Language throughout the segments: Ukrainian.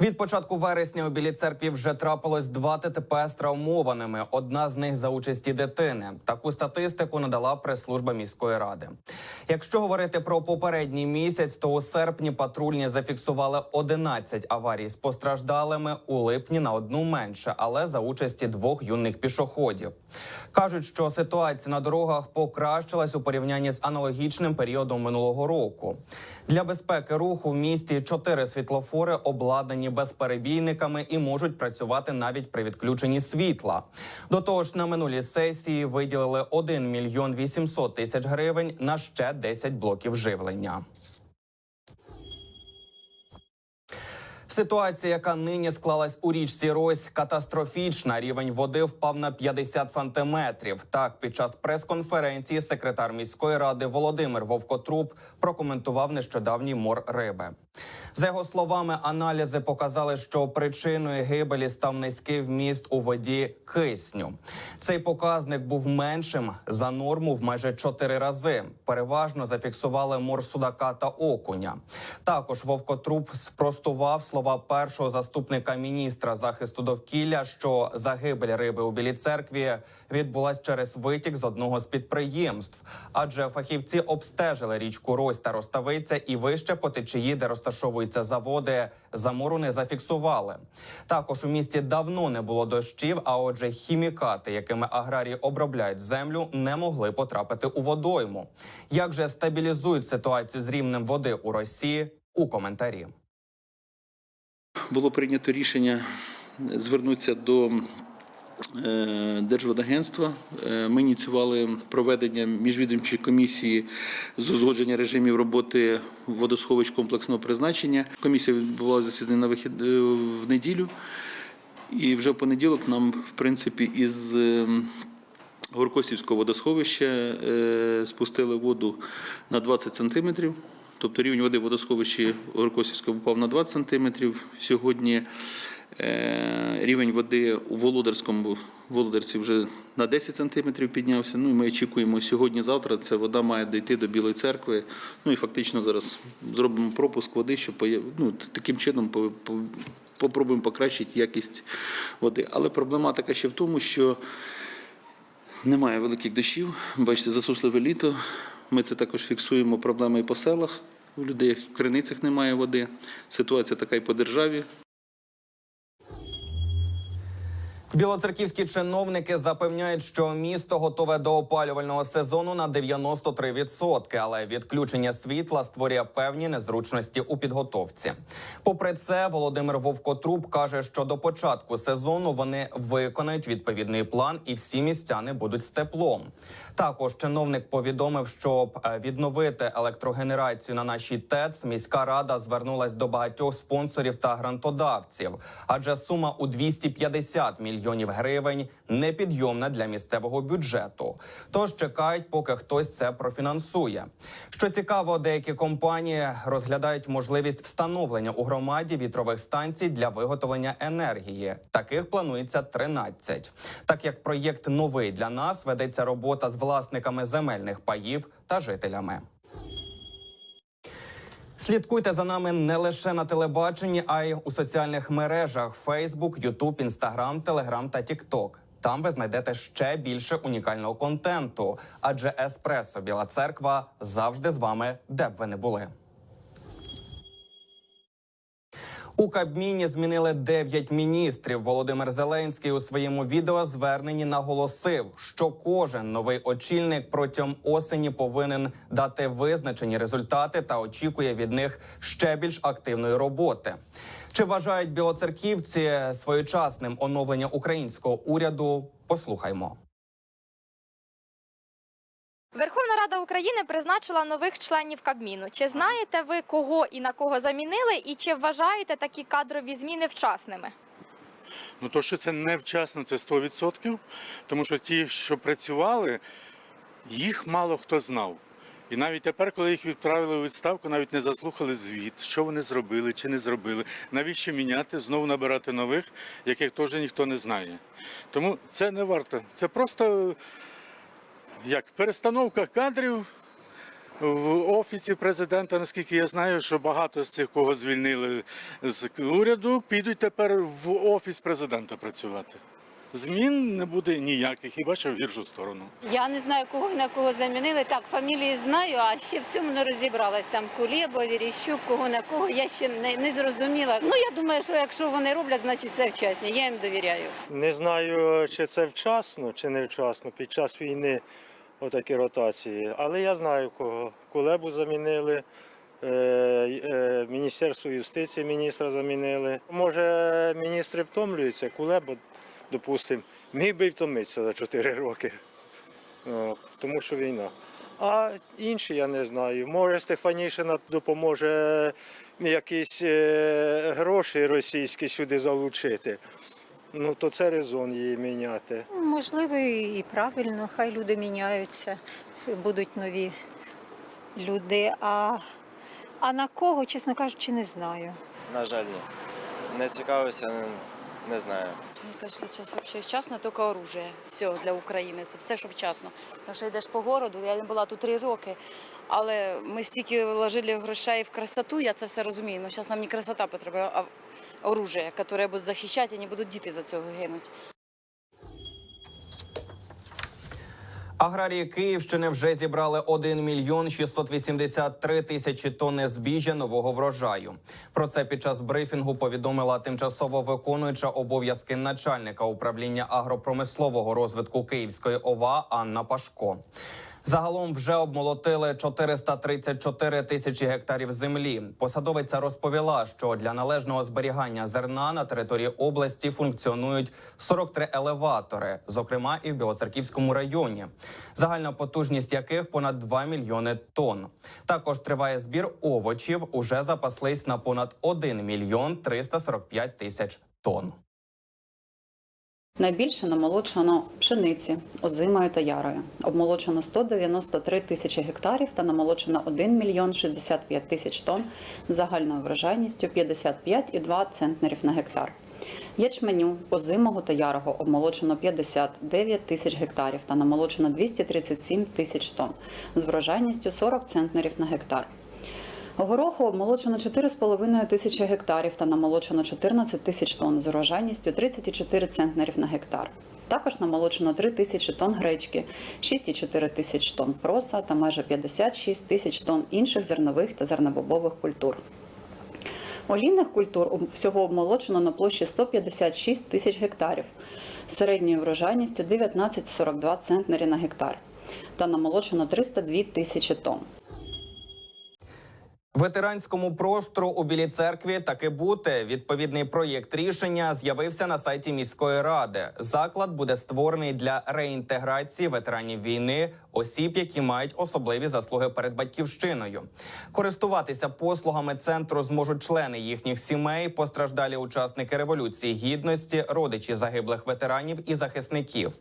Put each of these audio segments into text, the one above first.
Від початку вересня у Білій церкві вже трапилось два ТТП з травмованими. Одна з них за участі дитини. Таку статистику надала прес-служба міської ради. Якщо говорити про попередній місяць, то у серпні патрульні зафіксували 11 аварій з постраждалими у липні на одну менше, але за участі двох юних пішоходів. кажуть, що ситуація на дорогах покращилась у порівнянні з аналогічним періодом минулого року. Для безпеки руху в місті чотири світлофори обладнані безперебійниками і можуть працювати навіть при відключенні світла. До того ж, на минулій сесії виділили 1 мільйон 800 тисяч гривень на ще 10 блоків живлення. Ситуація, яка нині склалась у річці Рось, катастрофічна. Рівень води впав на 50 сантиметрів. Так, під час прес-конференції секретар міської ради Володимир Вовкотруб прокоментував нещодавній мор риби. За його словами, аналізи показали, що причиною гибелі став низький вміст у воді кисню. Цей показник був меншим за норму в майже чотири рази. Переважно зафіксували мор судака та окуня. Також Вовкотруб спростував слова першого заступника міністра захисту довкілля, що загибель риби у Білій церкві відбулась через витік з одного з підприємств, адже фахівці обстежили річку Рось та Роставиця і вище по течії, де розташовуються заводи, замору не зафіксували. Також у місті давно не було дощів, а отже, хімікати, якими аграрії обробляють землю, не могли потрапити у водойму. Як же стабілізують ситуацію з рівнем води у Росії? У коментарі. було прийнято рішення звернутися до Держводагентства. Е, Ми ініціювали проведення міжвідомчої комісії з узгодження режимів роботи водосховищ комплексного призначення. Комісія відбувала засідання е, в неділю, і вже в понеділок нам, в принципі, із е, Горкосівського водосховища е, спустили воду на 20 сантиметрів. Тобто рівень води в водосховищі Горкосівського впав на 20 сантиметрів. Сьогодні е, рівень води у Володарському Володарці вже на 10 сантиметрів піднявся. Ну і ми очікуємо сьогодні-завтра. Ця вода має дійти до Білої церкви. Ну і фактично зараз зробимо пропуск води, щоб ну, таким чином по- по- попробуємо покращити якість води. Але проблематика ще в тому, що немає великих дощів. Бачите, засушливе літо. Ми це також фіксуємо проблеми і по селах. У людей в криницях немає води. Ситуація така і по державі. Білоцерківські чиновники запевняють, що місто готове до опалювального сезону на 93%, але відключення світла створює певні незручності у підготовці. Попри це, Володимир Вовкотруб каже, що до початку сезону вони виконають відповідний план, і всі містяни будуть з теплом. Також чиновник повідомив, щоб е, відновити електрогенерацію на нашій ТЕЦ, міська рада звернулась до багатьох спонсорів та грантодавців, адже сума у 250 мільйонів гривень непідйомна для місцевого бюджету. Тож чекають, поки хтось це профінансує. Що цікаво, деякі компанії розглядають можливість встановлення у громаді вітрових станцій для виготовлення енергії. Таких планується 13. Так як проєкт новий для нас ведеться робота з власниками земельних паїв та жителями. Слідкуйте за нами не лише на телебаченні, а й у соціальних мережах: Facebook, YouTube, Instagram, Telegram та TikTok. Там ви знайдете ще більше унікального контенту, адже Еспресо Біла Церква завжди з вами, де б ви не були. У Кабміні змінили 9 міністрів. Володимир Зеленський у своєму відеозверненні наголосив, що кожен новий очільник протягом осені повинен дати визначені результати та очікує від них ще більш активної роботи. Чи вважають білоцерківці своєчасним оновлення українського уряду? Послухаймо. Верховна Рада України призначила нових членів Кабміну. Чи знаєте ви кого і на кого замінили, і чи вважаєте такі кадрові зміни вчасними? Ну то, що це невчасно, це 100%, тому що ті, що працювали, їх мало хто знав. І навіть тепер, коли їх відправили у відставку, навіть не заслухали звіт, що вони зробили чи не зробили. Навіщо міняти, знову набирати нових, яких теж ніхто не знає. Тому це не варто. Це просто як перестановка кадрів В офісі президента, наскільки я знаю, що багато з цих, кого звільнили з уряду, підуть тепер в офіс президента працювати. Змін не буде ніяких, хіба що в гіршу сторону. Я не знаю, кого на кого замінили. Так, фамілії знаю, а ще в цьому не розібралась. Там Кулєба, Віріщук, кого на кого, я ще не, не зрозуміла. Ну, я думаю, що якщо вони роблять, значить це вчасні. Я їм довіряю. Не знаю, чи це вчасно, чи не вчасно під час війни отакі ротації. Але я знаю кого. Кулебу замінили, е, е, Міністерство юстиції міністра замінили. Може, міністри втомлюються, Кулеба, допустимо, міг би втомитися за 4 роки. Тому що війна. А інші я не знаю. Може, Стефанішина допоможе якісь е, гроші російські сюди залучити. Ну, то це резон її міняти. Можливо, і правильно, хай люди міняються, будуть нові люди. А, а на кого, чесно кажучи, не знаю. На жаль, ні. Не цікавився, не, не знаю. Мне кажется, сейчас вообще вчасно только оружие. Все для України. Це все, що вчасно. Тому що йдеш по городу, я не була тут три роки. Але ми стільки вложили грошей в красоту, я це все розумію. Ну зараз нам не красота потрібна, а оружие, яке буде захищати, і не будуть діти за цього гинуть. Аграрії Київщини вже зібрали 1 мільйон 683 тисячі тонни збіжжя нового врожаю. Про це під час брифінгу повідомила тимчасово виконуюча обов'язки начальника управління агропромислового розвитку Київської ОВА Анна Пашко. Загалом вже обмолотили 434 тисячі гектарів землі. Посадовиця розповіла, що для належного зберігання зерна на території області функціонують 43 елеватори, зокрема і в Білоцерківському районі, загальна потужність яких понад 2 мільйони тонн. Також триває збір овочів. Уже запаслись на понад 1 мільйон 345 тисяч тонн. Найбільше намолочено пшениці озимою та ярою. Обмолочено 193 тисячі гектарів та намолочено 1 мільйон 65 тисяч тонн загальною врожайністю 55,2 центнерів на гектар. Ячменю озимого та ярого обмолочено 59 тисяч гектарів та намолочено 237 тисяч тонн з врожайністю 40 центнерів на гектар. Гороху обмолочено 4,5 тисячі гектарів та намолочено 14 тисяч тонн з урожайністю 34 центнерів на гектар. Також намолочено 3 тисячі тонн гречки, 6,4 тисяч тонн проса та майже 56 тисяч тонн інших зернових та зернобобових культур. Олійних культур всього обмолочено на площі 156 тисяч гектарів з середньою врожайністю 19,42 центнері на гектар та намолочено 302 тисячі тонн. Ветеранському простору у Білій церкві таки бути. Відповідний проєкт рішення з'явився на сайті міської ради. Заклад буде створений для реінтеграції ветеранів війни, осіб, які мають особливі заслуги перед батьківщиною. Користуватися послугами центру зможуть члени їхніх сімей, постраждалі учасники революції гідності, родичі загиблих ветеранів і захисників.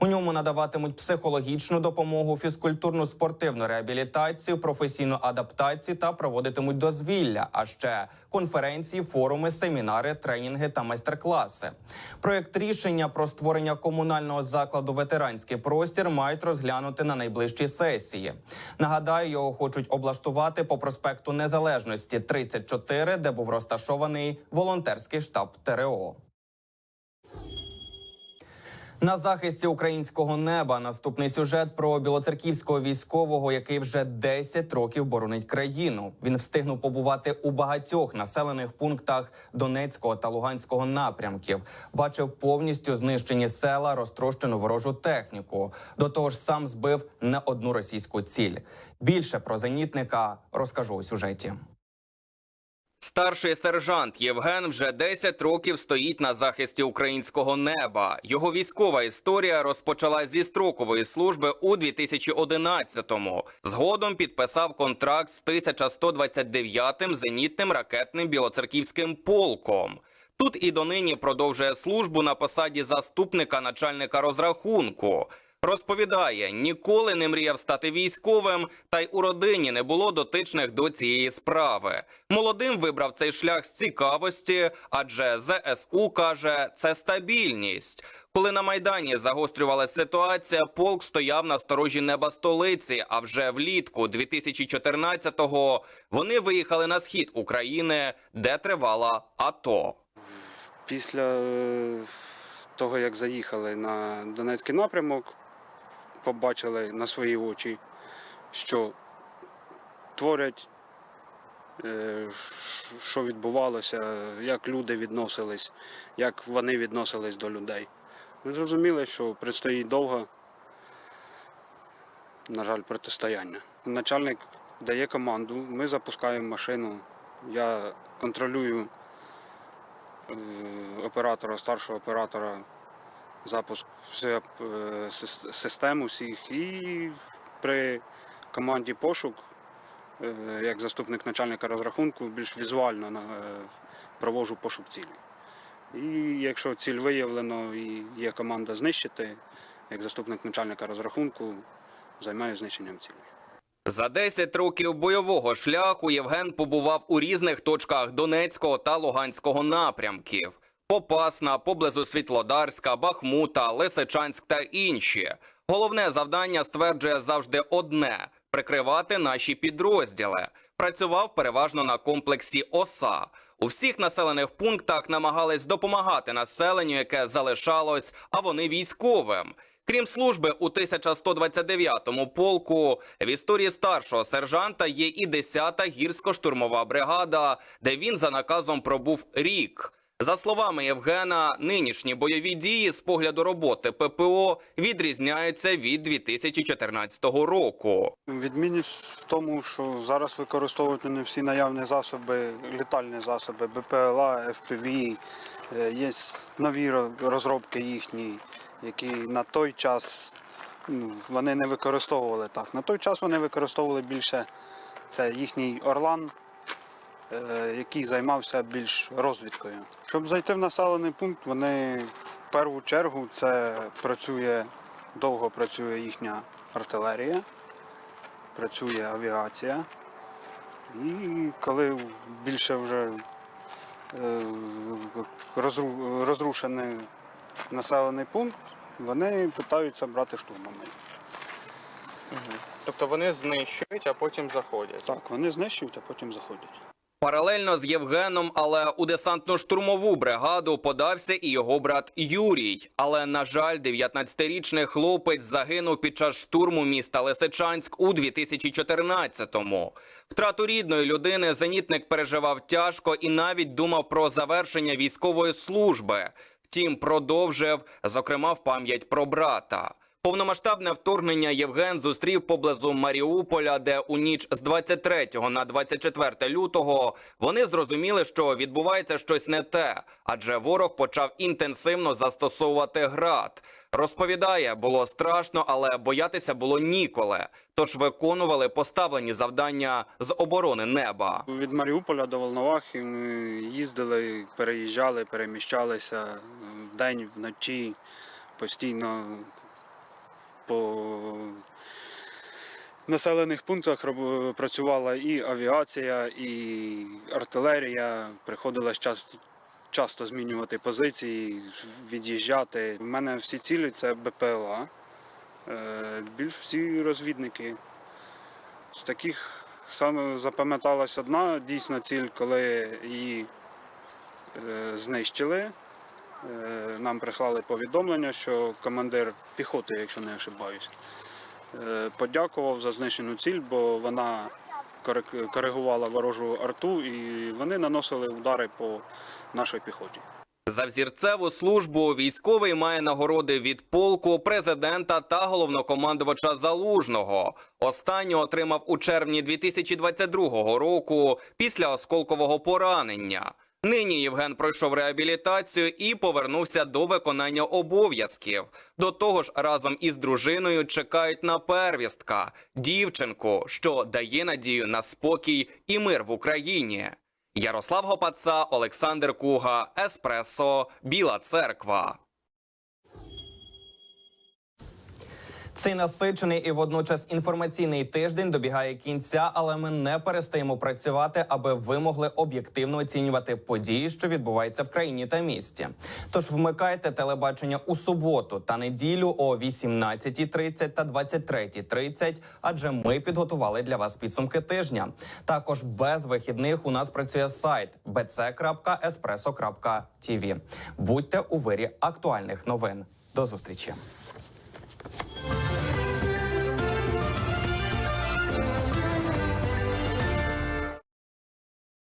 У ньому надаватимуть психологічну допомогу, фізкультурну спортивну реабілітацію, професійну адаптацію та проводитимуть дозвілля. А ще конференції, форуми, семінари, тренінги та майстер-класи. Проєкт рішення про створення комунального закладу ветеранський простір мають розглянути на найближчій сесії. Нагадаю, його хочуть облаштувати по проспекту Незалежності 34, де був розташований волонтерський штаб ТРО. На захисті українського неба наступний сюжет про білоцерківського військового, який вже 10 років боронить країну. Він встигнув побувати у багатьох населених пунктах Донецького та Луганського напрямків. Бачив повністю знищені села, розтрощену ворожу техніку. До того ж, сам збив не одну російську ціль. Більше про зенітника розкажу у сюжеті. Старший сержант Євген вже 10 років стоїть на захисті українського неба. Його військова історія розпочалась зі строкової служби у 2011-му. Згодом підписав контракт з 1129-м зенітним ракетним білоцерківським полком. Тут і донині продовжує службу на посаді заступника начальника розрахунку. Розповідає, ніколи не мріяв стати військовим, та й у родині не було дотичних до цієї справи. Молодим вибрав цей шлях з цікавості, адже ЗСУ каже, це стабільність. Коли на майдані загострювалася ситуація, полк стояв на сторожі неба столиці. А вже влітку 2014-го вони виїхали на схід України, де тривала АТО. Після е, того, як заїхали на Донецький напрямок, побачили на свої очі, що творять, е, що відбувалося, як люди відносились, як вони відносились до людей. Ми зрозуміли, що предстоїть довго, на жаль, протистояння. Начальник дає команду, ми запускаємо машину, я контролюю е, оператора, старшого оператора, запуск е, сис- систему всіх. І при команді пошук, е, як заступник начальника розрахунку, більш візуально е, проводжу пошук цілі. І якщо ціль виявлено і є команда знищити, як заступник начальника розрахунку, займаюся знищенням цілі. За 10 років бойового шляху Євген побував у різних точках Донецького та Луганського напрямків: Попасна, поблизу Світлодарська, Бахмута, Лисичанськ та інші. Головне завдання стверджує завжди одне: прикривати наші підрозділи. Працював переважно на комплексі ОСА. У всіх населених пунктах намагались допомагати населенню, яке залишалось, а вони військовим. Крім служби у 1129-му полку, в історії старшого сержанта є і 10-та гірсько-штурмова бригада, де він за наказом пробув рік. За словами Євгена, нинішні бойові дії з погляду роботи ППО відрізняються від 2014 року. Відмінність в тому, що зараз використовують вони всі наявні засоби, літальні засоби, БПЛА, FPV, е, є нові ро- розробки їхні, які на той час ну, вони не використовували так. На той час вони використовували більше це їхній Орлан, який займався більш розвідкою. Щоб зайти в населений пункт, вони в першу чергу це працює, довго працює їхня артилерія працює авіація. І коли більше вже е, розру- розрушений населений пункт, вони питаються брати штурмами. Тобто вони знищують, а потім заходять. Так, вони знищують, а потім заходять. Паралельно з Євгеном, але у десантно-штурмову бригаду подався і його брат Юрій. Але на жаль, 19-річний хлопець загинув під час штурму міста Лисичанськ у 2014-му. Втрату рідної людини зенітник переживав тяжко і навіть думав про завершення військової служби. Втім, продовжив, зокрема, в пам'ять про брата. Повномасштабне вторгнення Євген зустрів поблизу Маріуполя, де у ніч з 23 на 24 лютого вони зрозуміли, що відбувається щось не те, адже ворог почав інтенсивно застосовувати град. Розповідає, було страшно, але боятися було ніколи. Тож виконували поставлені завдання з оборони неба. Від Маріуполя до Волновахи ми їздили, переїжджали, переміщалися вдень, вночі, постійно по населених пунктах працювала і авіація, і артилерія. Приходилось часто, часто змінювати позиції, від'їжджати. У мене всі цілі це БПЛА, е, більш всі розвідники. З таких саме запам'яталась одна дійсно ціль, коли її е, знищили. Е, Нам прислали повідомлення, що командир піхоти, якщо не ошибаюсь, е, подякував за знищену ціль, бо вона коригувала ворожу арту і вони наносили удари по нашій піхоті. За взірцеву службу військовий має нагороди від полку, президента та головнокомандувача Залужного. Останню отримав у червні 2022 року після осколкового поранення. Нині Євген пройшов реабілітацію і повернувся до виконання обов'язків. До того ж, разом із дружиною чекають на первістка дівчинку, що дає надію на спокій і мир в Україні. Ярослав Гопаца, Олександр Куга, Еспресо, Біла Церква. Цей насичений і водночас інформаційний тиждень добігає кінця, але ми не перестаємо працювати, аби ви могли об'єктивно оцінювати події, що відбуваються в країні та місті. Тож вмикайте телебачення у суботу та неділю о 18.30 та 23.30, адже ми підготували для вас підсумки тижня. Також без вихідних у нас працює сайт bc.espresso.tv. Будьте у вирі актуальних новин. До зустрічі.